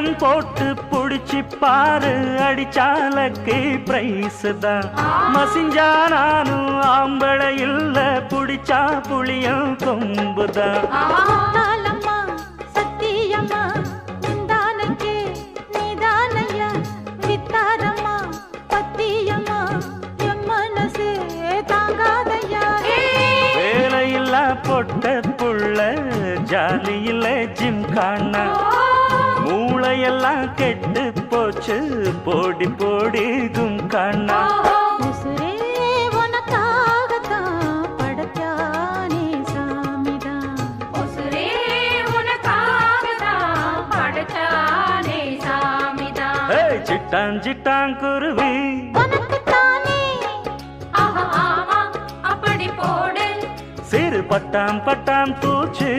திட்டம் போட்டு புடிச்சு பாரு அடிச்சாலக்கு பிரைஸ் தான் மசிஞ்சா நானும் ஆம்பளை இல்ல புடிச்சா புளியும் கொம்புதான் பொட்ட புள்ள ஜாலியில ஜிம் காணா. மூளையெல்லாம் கெட்டு போச்சு. போடி போடி கும் காணா உசுரே உனக்காகத்தான் படைச்சானே சாமிதான் உசுரே உனக்காகத்தான் படைச்சானே சாமிதான் ஏய், சிட்டான் சிட்டான் குருவி. உனக்குத்தானே. ஆஹா ஆமா அப்படி போடு. சிறு பட்டாம் பட்டாம் பூச்சி.